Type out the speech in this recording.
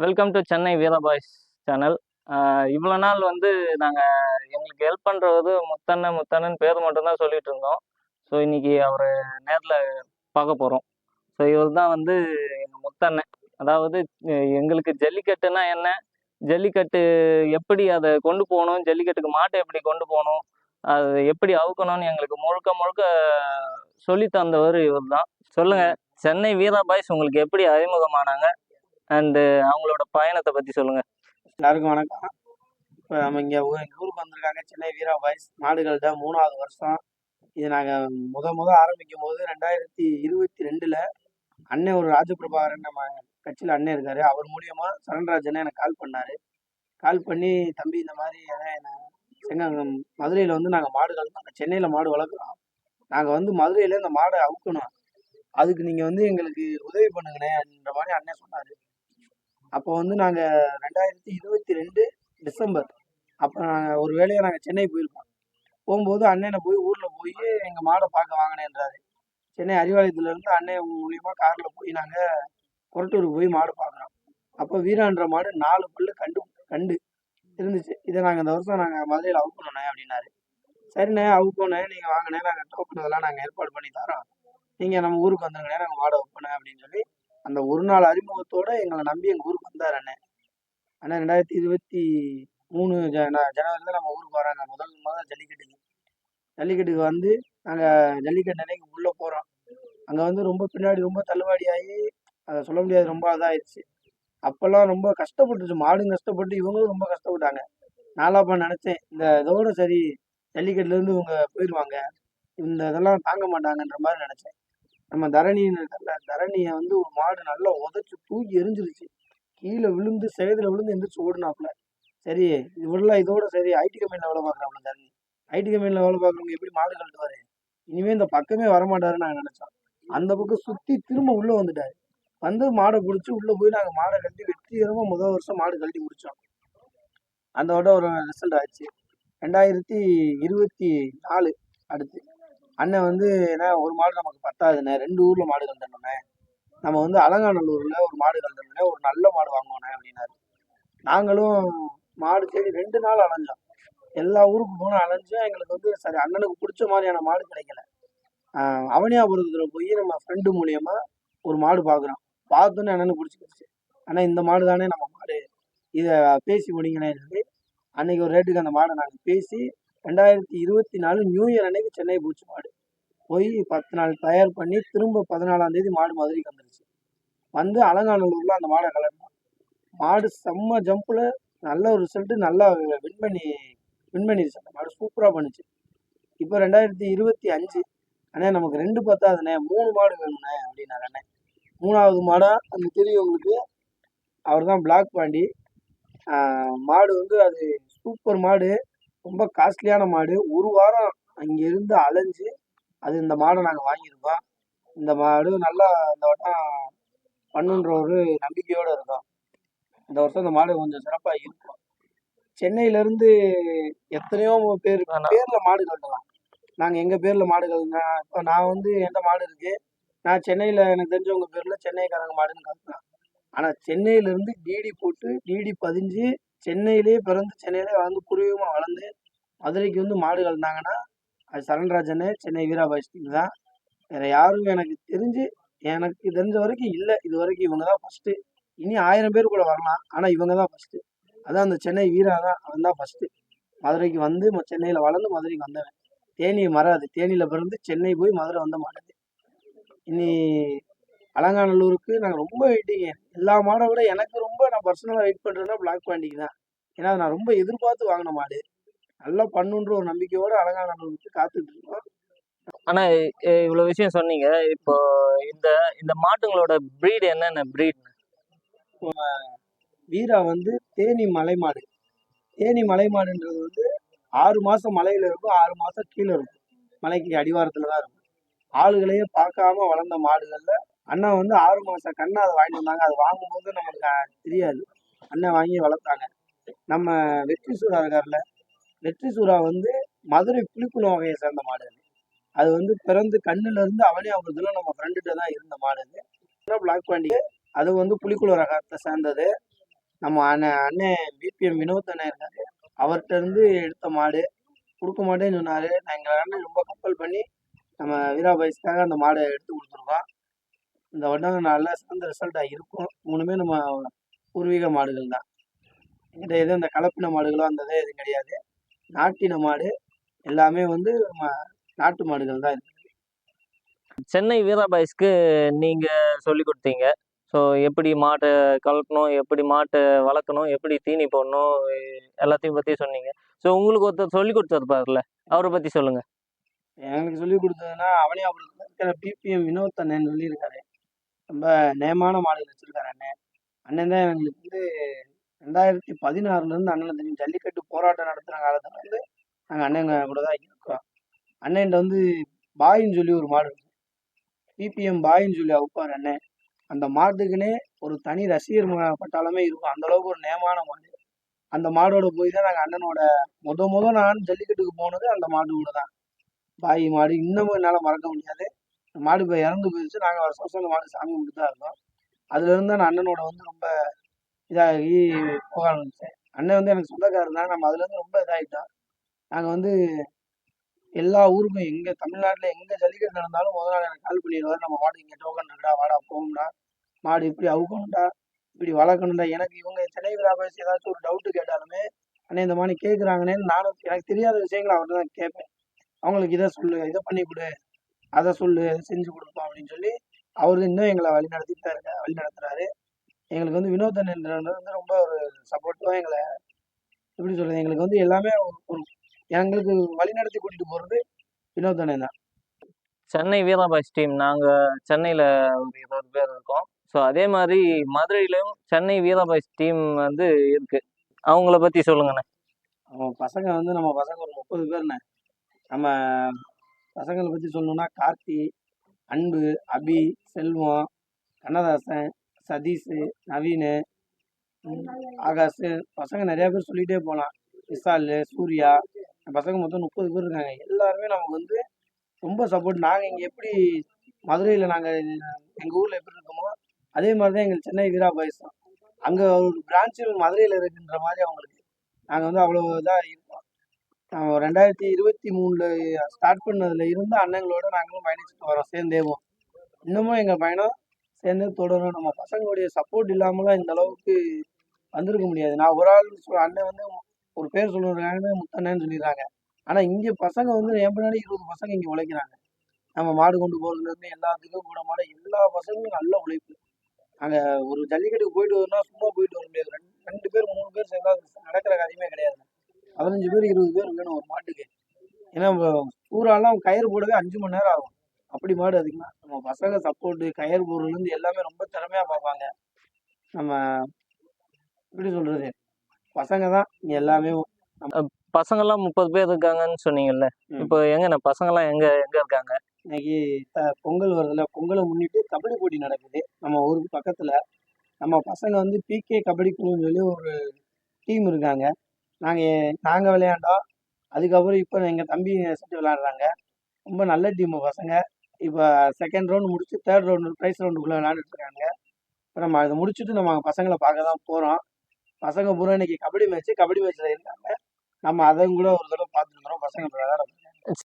Welcome to Chennai Veera boys channel இவ்வளோ நாள் வந்து நாங்கள் எங்களுக்கு ஹெல்ப் பண்ணுறது முத்தண்ணன் முத்தண்ணன் பேர் மட்டும்தான் சொல்லிட்டு இருந்தோம். ஸோ இன்னைக்கு அவரை நேரில் பார்க்க போகிறோம் ஸோ இவர் தான் வந்து எங்கள் முத்தண்ணன். அதாவது எங்களுக்கு ஜல்லிக்கட்டுனா என்ன? ஜல்லிக்கட்டு எப்படி அதை கொண்டு போகணும்? ஜல்லிக்கட்டுக்கு மாட்டை எப்படி கொண்டு போகணும்? அது எப்படி அவுக்கணும்னு எங்களுக்கு முழுக்க முழுக்க சொல்லி தந்தவர் இவர் தான். சொல்லுங்க சென்னை வீரபாய்ஸ் உங்களுக்கு எப்படி அறிமுகமானாங்க? அண்டு அவங்களோட பயணத்தை பற்றி சொல்லுங்க. எல்லாருக்கும் வணக்கம். இப்போ நம்ம இங்கே எங்கள் ஊருக்கு வந்திருக்காங்க. சென்னை வீரா பாய்ஸ். மாடுகள்கிட்ட மூணாவது வருஷம். இது நாங்கள் முத முத ஆரம்பிக்கும் போது ரெண்டாயிரத்தி இருபத்தி ரெண்டில் அண்ணன் ஒரு ராஜபிரபாகரன் நம்ம கட்சியில் அண்ணன் இருக்காரு. அவர் மூலியமா சரண்ராஜன் எனக்கு கால் பண்ணார். கால் பண்ணி தம்பி இந்த மாதிரி எங்கள் மதுரையில் வந்து நாங்கள் மாடுகள் நாங்கள் சென்னையில் மாடு வளர்க்குறோம். நாங்கள் வந்து மதுரையில் இந்த மாடை அவுக்கணும். அதுக்கு நீங்கள் வந்து எங்களுக்கு உதவி பண்ணுங்கண்ணேன்ற மாதிரி அண்ணன் சொன்னார். அப்போ வந்து நாங்கள் ரெண்டாயிரத்தி இருபத்தி ரெண்டு டிசம்பர். அப்போ நாங்கள் ஒரு வேலையை நாங்கள் சென்னை போயிருப்போம் போகும்போது அண்ணனை போய் ஊரில் போய் எங்கள் மாடை பார்க்க வாங்கினேன்றாரு. சென்னை அறிவாலயத்துலேருந்து அண்ணன் மூலியமாக காரில் போய் நாங்கள் கொரட்டூருக்கு போய் மாடு பார்க்குறோம் அப்போ வீரான்ற மாடு நாலு பல்லு கண்டு கண்டு இருந்துச்சு. இதை நாங்கள் இந்த வருஷம் நாங்கள் மதுரையில் அவுக்கணுண்ணே அப்படின்னாரு. சரிண்ணே அவுக்கோண்ணே நீங்கள் வாங்கினே நாங்கள் டோக்கன் இதெல்லாம் நாங்கள் ஏற்பாடு பண்ணி தரோம். நீங்கள் நம்ம ஊருக்கு வந்துருங்கண்ணே நாங்கள் மாடை வைப்போண்ணே அப்படின்னு சொல்லி அந்த ஒரு நாள் அறிமுகத்தோட எங்களை நம்பி எங்கள் ஊருக்கு வந்தார் அண்ணன். ஆனால் ரெண்டாயிரத்தி இருபத்தி மூணு ஜ ஜனவரியில் நம்ம ஊருக்கு வராங்க முதல் முதல் ஜல்லிக்கட்டுக்கு. ஜல்லிக்கட்டுக்கு வந்து நாங்கள் ஜல்லிக்கட்டு அன்னைக்கு உள்ளே போகிறோம் அங்கே வந்து ரொம்ப பின்னாடி ரொம்ப தள்ளுவாடி ஆகி அதை சொல்ல முடியாது ரொம்ப இதாகிடுச்சு அப்போல்லாம் ரொம்ப கஷ்டப்பட்டுச்சு. மாடும் கஷ்டப்பட்டு இவங்களும் ரொம்ப கஷ்டப்பட்டாங்க. நாலாப்பா நினச்சேன் இந்த இதோட சரி ஜல்லிக்கட்டுலேருந்து இவங்க போயிடுவாங்க இந்த இதெல்லாம் தாங்க மாட்டாங்கன்ற மாதிரி நினச்சேன். நம்ம தரணி தரணியை வந்து ஒரு மாடு நல்லா உதச்சி தூக்கி எரிஞ்சிருச்சு. கீழே விழுந்து சேதுல விழுந்து எந்திரிச்சு ஓடுனாப்புல. சரி இவரெல்லாம் இதோட சரி ஐடி கம்பெனியில் வேலை பார்க்குறாப்புல தரணி ஐடி கம்பெனியில் வேலை பார்க்குறவங்க எப்படி மாடு கழட்டுவாரு? இனிமே இந்த பக்கமே வரமாட்டாருன்னு நாங்கள் நினச்சோம் அந்த பக்கம் சுற்றி திரும்ப உள்ளே வந்துட்டாரு. வந்து மாடை பிடிச்சி உள்ளே போய் நாங்கள் மாடை கழட்டி வெற்றிகரமாக முதல் வருஷம் மாடு கழட்டி முடித்தோம் அந்த வட்டம் ஒரு ரிசல்ட் ஆச்சு. ரெண்டாயிரத்தி இருபத்தி நாலு அடுத்து. அண்ணன் வந்து என்ன ஒரு மாடு நமக்கு பத்தாதுண்ணே ரெண்டு ஊர்ல மாடு கண்டனே நம்ம வந்து அலங்காநல்லூர்ல ஒரு மாடு கண்டனே ஒரு நல்ல மாடு வாங்கணும் அப்படின்னாரு. நாங்களும் மாடு தேடி ரெண்டு நாள் அலைஞ்சோம். எல்லா ஊருக்கு போனால் அலைஞ்சோம். எங்களுக்கு வந்து சரி அண்ணனுக்கு பிடிச்ச மாதிரியான மாடு கிடைக்கல. அவனியாபுரத்தில் போய் நம்ம ஃப்ரெண்டு மூலியமா ஒரு மாடு பார்க்குறோம் பார்த்தோன்னே அண்ணனுக்கு பிடிச்சிக்கிடுச்சு. ஆனால் இந்த மாடு தானே நம்ம மாடு. இதை பேசி முடிங்கண்ணே சொல்லி அன்னைக்கு ஒரு ரேட்டுக்கு அந்த மாடை நாங்கள் பேசி ரெண்டாயிரத்தி இருபத்தி நாலு நியூ இயர் அன்னைக்கு சென்னை பூச்சி மாடு. போய் பத்து நாள் தயார் பண்ணி திரும்ப பதினாலாம் தேதி மாடு மதுரைக்கு வந்துருச்சு. வந்து அலங்காநல்லூர்ல அந்த மாடை கலட்டோம் மாடு செம்ம ஜம்பில் நல்ல ஒரு ரிசல்ட்டு நல்லா வின் பண்ணி வின் பண்ணிருச்சு அந்த மாடு. சூப்பராக பண்ணுச்சு. இப்போ ரெண்டாயிரத்தி இருபத்தி அஞ்சு அண்ணே நமக்கு ரெண்டு பத்தாதுண்ணே மூணு மாடு வேணுண்ணே அப்படின்னாரு அண்ணே. மூணாவது மாடா அந்த தெரியும் உங்களுக்கு. அவர் தான் பிளாக் பாண்டி மாடு வந்து அது சூப்பர் மாடு ரொம்ப காஸ்ட்லியான மாடு. ஒரு வாரம் அங்கேருந்து அலைஞ்சு அது இந்த மாடை நாங்கள் வாங்கியிருக்கோம். இந்த மாடு நல்லா இந்த வட்டம் பண்ணுன்ற ஒரு நம்பிக்கையோடு இருக்கோம். இந்த வருஷம் இந்த மாடு கொஞ்சம் சிறப்பாக இருக்கும். சென்னையிலேருந்து எத்தனையோ பேர் பேரில் மாடு கட்டலாம் நாங்கள் எங்கள் பேரில் மாடு கட்டுங்க இப்போ நான் வந்து எந்த மாடு இருக்கு? நான் சென்னையில் எனக்கு தெரிஞ்சவங்க பேரில் சென்னைக்காரங்க மாடுன்னு கட்டுறேன் ஆனால் சென்னையிலேருந்து டிடி போட்டு டிடி பதிஞ்சு சென்னையிலே பிறந்து சென்னையிலே வளர்ந்து பூர்வீகமாக வளர்ந்து மதுரைக்கு வந்து மாடு கலந்தாங்கன்னா அது சரண்ராஜனு சென்னை வீராபாய் ஸ்டீல் தான். வேற யாரும் எனக்கு தெரிஞ்சு எனக்கு தெரிஞ்ச வரைக்கும் இல்லை. இது வரைக்கும் இவங்க தான் ஃபஸ்ட்டு இனி ஆயிரம் பேர் கூட வரலாம். ஆனால் இவங்க தான் ஃபஸ்ட்டு அதான் அந்த சென்னை வீரா தான். அவன் தான் ஃபஸ்ட்டு மதுரைக்கு வந்து சென்னையில் வளர்ந்து மதுரைக்கு வந்தவன். தேனி மறாது. தேனியில் பிறந்து சென்னை போய் மதுரை வந்த மாட்டேது இனி அலங்காநல்லூருக்கு நாங்கள் ரொம்ப வெயிட்டிங்க எல்லா மாடை விட எனக்கு ரொம்ப நான் பர்சனலாக வெயிட் பண்ணுறேன்னா பிளாக் பாண்டிக்கு தான். ஏன்னா நான் ரொம்ப எதிர்பார்த்து வாங்கின மாடு. நல்லா பண்ணுன்ற ஒரு நம்பிக்கையோட அலங்காநல்லூருக்கு காத்துட்டு இருக்கோம் ஆனா இவ்வளவு விஷயம் சொன்னீங்க. இப்போ இந்த இந்த மாட்டுங்களோட breed என்னென்ன breed? வீரா வந்து தேனி மலை மாடு. தேனி மலை மாடுன்றது வந்து ஆறு மாசம் மலையில இருக்கும் ஆறு மாசம் கீழே இருக்கும். மலைக்கு அடிவாரத்துல தான் இருக்கும். ஆளுகளையே பார்க்காம வளர்ந்த மாடுகள்ல அண்ணா வந்து ஆறு மாசம் கண்ணை அதை வாங்கிட்டு வந்தாங்க. அது வாங்கும்போது நமக்கு அஹ், தெரியாது. அண்ணன் வாங்கி வளர்த்தாங்க. நம்ம வெற்றி சூறா நெற்றி வெற்றி சூறா வந்து மதுரை புலிக்குளம் வகையை சேர்ந்த மாடு அது. அது வந்து பிறந்து கண்ணுல இருந்து அவனியாபுரத்துல நம்ம ஃப்ரெண்டுகிட்ட தான் இருந்த மாடு அது. பிளாக் பாண்டி அது வந்து புலிக்குள ரகத்தை சேர்ந்தது. நம்ம அண்ணன் அண்ணன் பிபிஎம் வினோத் அண்ணன் இருக்காரு. அவர்கிட்ட இருந்து எடுத்த மாடு. கொடுக்க மாட்டேன்னு சொன்னார். நான் எங்கள் அண்ணன் ரொம்ப கம்பல் பண்ணி நம்ம வீரா வயசுக்காக அந்த மாடை எடுத்து கொடுத்துருக்கோம். இந்த வருடம் நல்ல சிறந்த ரிசல்ட்டாக இருக்கும். மூணுமே நம்ம பூர்வீக மாடுகள் தான் என்கிட்ட எதுவும் இந்த கலப்பின மாடுகளோ அந்த இது எதுவும் கிடையாது. நாட்டின மாடு எல்லாமே வந்து நாட்டு மாடுகள் தான் சென்னை வீரா பாய்ஸ்க்கு நீங்க சொல்லி கொடுத்தீங்க. ஸோ எப்படி மாட்டை கலக்கணும் எப்படி மாட்டை வளர்க்கணும் எப்படி தீனி போடணும் எல்லாத்தையும் பத்தி சொன்னீங்க. ஸோ உங்களுக்கு ஒருத்தர் சொல்லி கொடுத்துருப்பாருல அவரை பத்தி சொல்லுங்க. எங்களுக்கு சொல்லி கொடுத்ததுன்னா அவனே அவருக்கு இருக்கிற பிபிஎம் வினோத் அண்ணன் சொல்லியிருக்காரு. ரொம்ப நேமான மாடுகள் வச்சிருக்காரு அண்ணன். அண்ணன் தான் எங்களுக்கு வந்து ரெண்டாயிரத்தி பதினாறுல இருந்து அண்ணன் தெரியும் ஜல்லிக்கட்டு போராட்டம் நடத்துன காலத்துல வந்து நாங்கள் அண்ணன் கூட தான் இருக்கோம். அண்ணன்ட்ட வந்து பாயின்னு சொல்லி ஒரு மாடு இருக்கு. பிபிஎம் பாயின்னு சொல்லி அவுப்பார் அண்ணன். அந்த மாட்டுக்குன்னே ஒரு தனி ரசிகர் பட்டாலுமே பட்டாளமே இருக்கும். அந்த அளவுக்கு ஒரு நேமான மாடு. அந்த மாடோட போய் தான் நாங்கள் அண்ணனோட முத முத நான் ஜல்லிக்கட்டுக்கு போனது அந்த மாடு கூட தான். பாய் மாடு இன்னமும் என்னால் மறக்க முடியாது. மாடு இப்போ இறந்து போயிடுச்சு. நாங்கள் வருஷம் வருஷம் அந்த மாடு சாமி கும்பிட்டு தான் இருக்கோம் அதுலேருந்து நான் அண்ணனோட வந்து ரொம்ப இதாகி போக ஆரம்பித்தேன் அண்ணன் வந்து எனக்கு சொந்தக்காரர் தான் நம்ம அதுலேருந்து ரொம்ப இதாகிட்டோம் நாங்கள் வந்து எல்லா ஊருக்கும் எங்கே தமிழ்நாட்டில் எங்கே ஜல்லிக்கட்டு நடந்தாலும் முதல் நாள் எனக்கு கால் பண்ணிடுவார். நம்ம மாடு இங்கே டோக்கன் இருக்குடா வாடா போகும்டா மாடு இப்படி அவுக்கணும்டா இப்படி வளர்க்கணும்டா. எனக்கு இவங்க சென்னை வியாபாரி ஏதாச்சும் ஒரு டவுட்டு கேட்டாலுமே அண்ணே இந்த மாதிரி கேட்குறாங்கன்னு நானும் எனக்கு தெரியாத விஷயங்களை அவர்கிட்ட தான் கேட்பேன். அவங்களுக்கு இதை சொல்லு இதை பண்ணி கொடு அதை சொல்லு இதை செஞ்சு கொடுப்போம் அப்படின்னு சொல்லி அவர் இன்னும் எங்களை வழி நடத்திட்டு தான் இருக்க வழி நடத்துறாரு. எங்களுக்கு வந்து வினோதன் வந்து ரொம்ப ஒரு சப்போர்ட்டிவாக எங்களை எப்படி சொல்றது? எங்களுக்கு வந்து எல்லாமே ஒரு எங்களுக்கு வழி நடத்தி கூட்டிட்டு போறது வினோதனன் தான். Chennai Veera boys team. நாங்க சென்னையில ஒரு இருபது பேர் இருக்கோம். ஸோ அதே மாதிரி மதுரையிலும் சென்னை வீரா பாய்ஸ் டீம் வந்து இருக்கு. அவங்கள பத்தி சொல்லுங்கண்ணே நம்ம பசங்க வந்து நம்ம பசங்க ஒரு முப்பது பேர்ண்ணே நம்ம பசங்களை பற்றி சொல்லணும்னா கார்த்தி அன்பு அபி செல்வம் கண்ணதாசன் சதீஷ் நவீன் ஆகாஷ் பசங்க நிறையா பேர் சொல்லிகிட்டே போகலாம் விசால் சூர்யா பசங்க மொத்தம் முப்பது பேர் இருக்காங்க. எல்லாருமே நமக்கு வந்து ரொம்ப சப்போர்ட் நாங்கள் இங்கே எப்படி மதுரையில் நாங்கள் எங்கள் ஊரில் எப்படி இருக்கோமோ அதே மாதிரி தான் எங்கள் சென்னை வீரா பாய்ஸ். அங்கே ஒரு பிரான்ச்சு மதுரையில் இருக்குன்ற மாதிரி அவங்களுக்கு. நாங்கள் வந்து அவ்வளோ இதாக இருக்கோம். நாங்கள் ரெண்டாயிரத்தி இருபத்தி மூணில் ஸ்டார்ட் பண்ணதில் இருந்து அண்ணங்களோட நாங்களும் பயணிச்சுட்டு வரோம் சேர்ந்தேவோம் இன்னமும் எங்கள் பயணம் சேர்ந்து தொடரும். நம்ம பசங்களுடைய சப்போர்ட் இல்லாமலாம் இந்த அளவுக்கு வந்திருக்க முடியாது. நான் ஒரு ஆள் சொல் அண்ணன் வந்து ஒரு பேர் சொல்லுறாங்கன்னு முத்தண்ணன்னு சொல்லிடுறாங்க. ஆனால் இங்கே பசங்க வந்து என் பின்னாடி இருபது பசங்க இங்கே உழைக்கிறாங்க. நம்ம மாடு கொண்டு போகிறதுலேருந்து எல்லாத்துக்கும் கூட மாட எல்லா பசங்களும் நல்ல உழைப்பு. நாங்கள் ஒரு ஜல்லிக்கட்டுக்கு போயிட்டு வரணும்னா சும்மா போயிட்டு வர முடியாது. ரெண்டு ரெண்டு பேர் மூணு பேர் சேர்ந்தா நடக்கிற காரியமே கிடையாது. பதினஞ்சு பேர் இருபது பேர் வேணும் ஒரு மாட்டுக்கு. ஏன்னா ஊரெல்லாம் கயிறு போடவே அஞ்சு மணி நேரம் ஆகும். அப்படி மாடு அதிகமா நம்ம பசங்க சப்போர்ட்டு கயிறு போடுறதுலேருந்து எல்லாமே ரொம்ப திறமையா பார்ப்பாங்க. நம்ம எப்படி சொல்றது? பசங்க தான் எல்லாமே பசங்கெல்லாம் முப்பது பேர் இருக்காங்கன்னு சொன்னீங்கல்ல. இப்போ எங்கண்ணே பசங்கெல்லாம் எங்க எங்க இருக்காங்க? இன்னைக்கு த- பொங்கல் வருதுல்ல? பொங்கலை முன்னிட்டு கபடி போட்டி நடக்குது. நம்ம ஊருக்கு பக்கத்துல நம்ம பசங்க வந்து பிகே கபடி குழுன்னு சொல்லி ஒரு டீம் இருக்காங்க. நாங்க நாங்க விளையாண்டோம். அதுக்கப்புறம் இப்போ எங்க தம்பி செட்டு விளையாடுறாங்க. ரொம்ப நல்ல டீம் பசங்க. இப்போ செகண்ட் ரவுண்ட் முடிச்சு தேர்ட் ரவுண்டு ப்ரைஸ் ரவுண்டுக்குள்ளே விளையாண்டுட்டு இருக்காங்க. இப்போ நம்ம அதை முடிச்சுட்டு நம்ம பசங்களை பார்க்க தான் போகிறோம் பசங்க பூரா இன்னைக்கு கபடி மேட்ச் கபடி மேட்ச்ல இருக்காங்க. நம்ம அதையும் கூட ஒரு தடவை பார்த்துருக்குறோம் பசங்க விளையாட